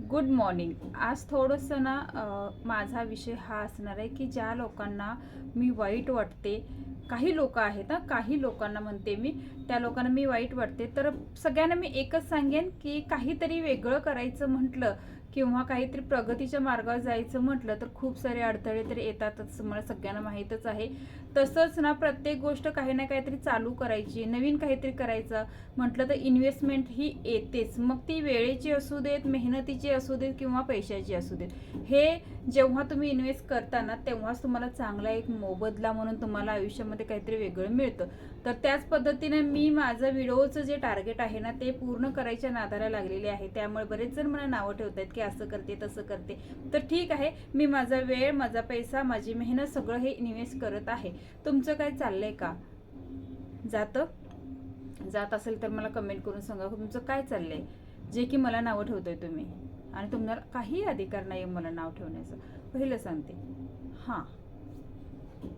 Good morning आज थोडंसं ना माझा विषय हा असणार आहे की ज्या लोकांना मी वाईट वाटते काही लोक आहेत ना काही लोकांना म्हणते मी त्या लोकांना मी वाईट वाटते. तर सगळ्यांना मी एकच सांगेन की काहीतरी वेगळं करायचं म्हटलं किंवा काहीतरी प्रगतीच्या मार्गावर जायचं म्हटलं तर खूप सारे अडथळे तर येतातच मला सगळ्यांना माहीतच आहे. तसंच ना प्रत्येक गोष्ट काही ना काहीतरी चालू करायची नवीन काहीतरी करायचं म्हटलं तर इन्व्हेस्टमेंट ही येतेच. मग ती वेळेची असू देत मेहनतीची असू देत किंवा पैशाची असू देत. हे जेव्हा तुम्ही इन्व्हेस्ट करता ना तेव्हाच तुम्हाला चांगला एक मोबदला म्हणून तुम्हाला आयुष्यामध्ये काहीतरी वेगळं मिळतं. तर त्याच पद्धतीने मी माझं व्हिडिओचं जे टार्गेट आहे ना ते पूर्ण करायच्या नादाला लागलेले आहे. त्यामुळे बरेच जण मला नावं ठेवत आहेत की असं करते तसं करते. तर ठीक आहे मी माझा वेळ माझा पैसा माझी मेहनत सगळं हे इन्व्हेस्ट करत आहे. तुमचं काय चाललंय का? जातं? जात असेल तर मला कमेंट करून सांगा. तुमचं काय चाललंय? जे की मला नावं ठेवतोय तुम्ही. आणि तुम्हाला काही अधिकार नाही मला नाव ठेवण्याचं. पहिलं सांगते. हां.